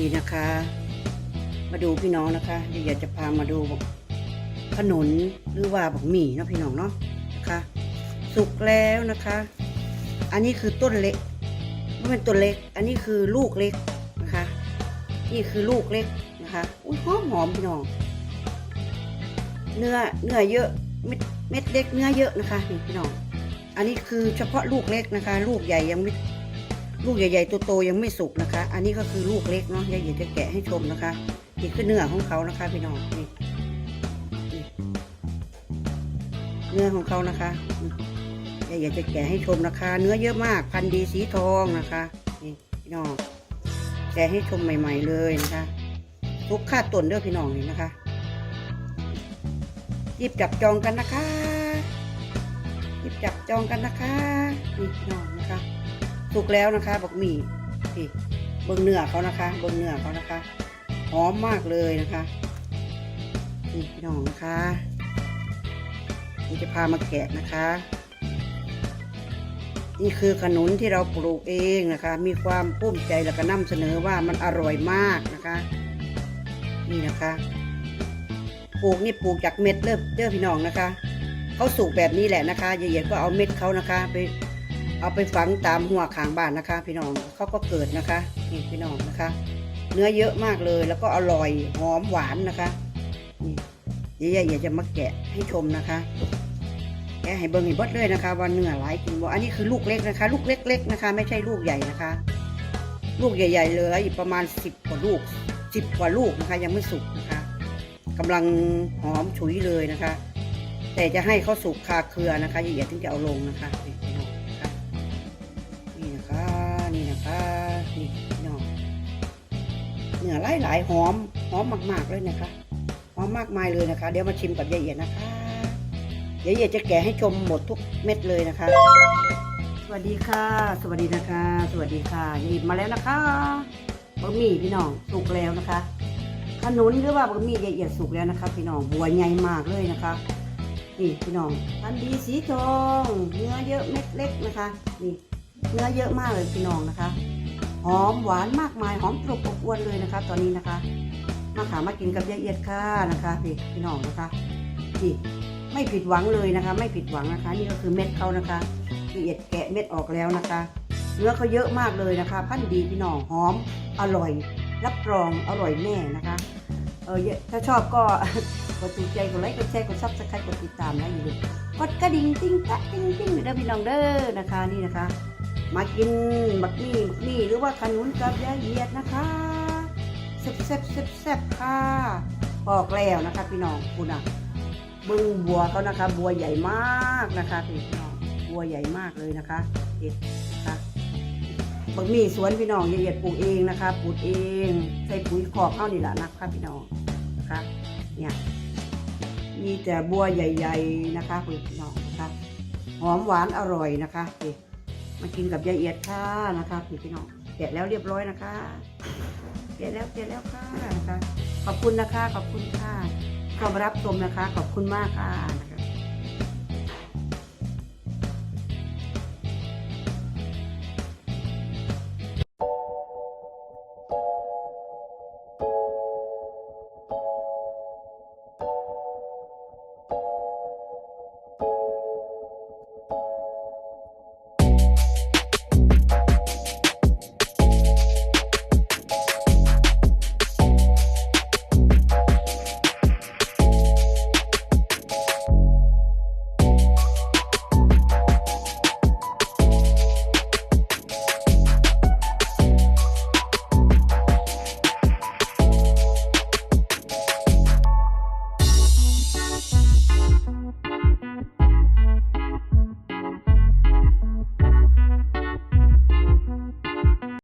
ดีนะคะ มาดูพี่น้องนะคะเดี๋ยวอยากจะพามาดูขนุนหรือว่าบักหมี่เนาะพี่น้องเนาะนะคะสุกแล้วนะคะ อันนี้คือต้นเล็กไม่เป็นต้นเล็ก อันนี้คือลูกเล็กนะคะ นี่คือลูกเล็กนะคะอุ้ยหอมหอมพี่น้อง เนื้อเนื้อเยอะเม็ดเม็ดเล็กเนื้อเยอะนะคะนี่พี่น้อง อันนี้คือเฉพาะลูกเล็กนะคะ ลูกใหญ่ยังไม่ ลูกใหญ่ๆตัวโตยังไม่สุกนะคะ อันนี้ก็คือลูกเล็กเนาะยายเอียดจะแกะให้ชมนะคะนี่คือเนื้อของเขานะคะพี่น้องนี่เนื้อของเขานะคะยายเอียดจะแกะให้ชมนะคะ เนื้อเยอะมาก พันดีสีทองนะคะนี่พี่น้องแกะให้ชมใหม่ ๆ เลยนะคะทุกค่าต้นเด้อพี่น้องนี่นะคะหยิบจับจองกันนะคะหยิบจับจองกันนะคะนี่พี่น้องนะคะ สุกแล้วนะคะบักหมี่นี่เบิ้งเนื้อเขานะคะ เบิ้งเนื้อเขานะคะหอมมากเลยนะคะนี่พี่น้องนะคะนี่จะพามาแกะนะคะ นี่คือขนุนที่เราปลูกเองนะคะ มีความภูมิใจและก็นำเสนอว่ามันอร่อยมากนะคะ นี่นะคะปลูกนี่ปลูกจากเม็ดเริ่มเด้อพี่น้องนะคะเขาสุกแบบนี้แหละนะคะยายเอียดก็เอาเม็ดเขานะคะ ไป เอาไปฝังตามหัวขางบ้านนะคะ พี่น้องเขาก็เกิดนะคะนี่พี่น้องนะคะ เนื้อเยอะมากเลยแล้วก็อร่อยหอมหวานนะคะนี่เดี๋ยวอยากจะมาแกะให้ชมนะคะแกะให้เบิ้งให้เบดเลยนะคะว่าเนื้อหลายกินบ่อันนี้คือลูกเล็กนะคะ ลูกเล็ก ๆนะคะ ไม่ใช่ลูกใหญ่นะคะ ลูกใหญ่ ๆ เลยประมาณสิบกว่าลูกสิบกว่าลูกนะคะ ยังไม่สุกนะคะกำลังหอมฉุยเลยนะคะ แต่จะให้เขาสุกคาเครือนะคะอย่าถึงจะเอาลงนะคะ นี่นะคะนี่พี่น้องเนื้อหลายหลายหอมหอมมาก ๆ เลยนะคะหอมมากมายเลยนะคะ เดี๋ยวมาชิมกับยายเอียดนะคะยายเอียดจะแกะให้ชมหมดทุกเม็ดเลยนะคะ สวัสดีค่ะ สวัสดีนะคะ สวัสดีค่ะยายเอียดมาแล้วนะคะบะหมี่พี่น้องสุกแล้วนะคะขนุนหรือว่าบะหมี่ยายเอียดสุกแล้วนะคะ พี่น้องบัวใหญ่มากเลยนะคะนี่พี่น้องพันดีสีทองเนื้อเยอะเม็ดเล็กนะคะ นี่ เนื้อเยอะมากเลยพี่น้องนะคะ หอมหวานมากมายหอมกรุบอบอวนเลยนะคะ ตอนนี้นะคะมาขามากินกับยายเอียดค่ะนะคะพี่พี่น้องนะคะนี่ไม่ผิดหวังเลยนะคะ ไม่ผิดหวังนะคะ นี่ก็คือเม็ดเขานะคะละเอียดแกะเม็ดออกแล้วนะคะ เนื้อเขาเยอะมากเลยนะคะ พันดีพี่น้องหอมอร่อย รับรองอร่อยแน่นะคะเออถ้าชอบก็กดถูกใจกดไลค์กดแชร์กดซับสไครต์กดติดตามนะอย่าลืมกดกระดิ่งติ้งตะติ้งติ้งเด้อพี่น้องเด้อนะคะนี่นะคะ มากินบักมี่บักมี่หรือว่าขนุนกับยาเหยียดนะคะแซ่บแซ่บแซ่บแซ่บค่ะบอกแล้วนะคะ พี่น้องคุณอะบึงบัวเขานะคะ บัวใหญ่มากนะคะพี่น้องบัวใหญ่มากเลยนะคะเด็ดนะคะบักมี่สวนพี่น้องยาเหยียดปลูกเองนะคะปลูกเองใส่ปุ๋ยคอกเข้านี่แหละนะคะพี่น้องนะคะเนี่ยมีแต่บัวใหญ่ ๆนะคะพี่น้องนะคะหอมหวานอร่อยนะคะพี่ มากินกับยายเอียดค่ะนะคะพี่พี่น้องแกะแล้วเรียบร้อยนะคะแกะแล้วแกะแล้วค่ะนะคะ ขอบคุณนะคะ ขอบคุณค่ะเข้ามรับชมนะคะ ขอบคุณมากค่ะ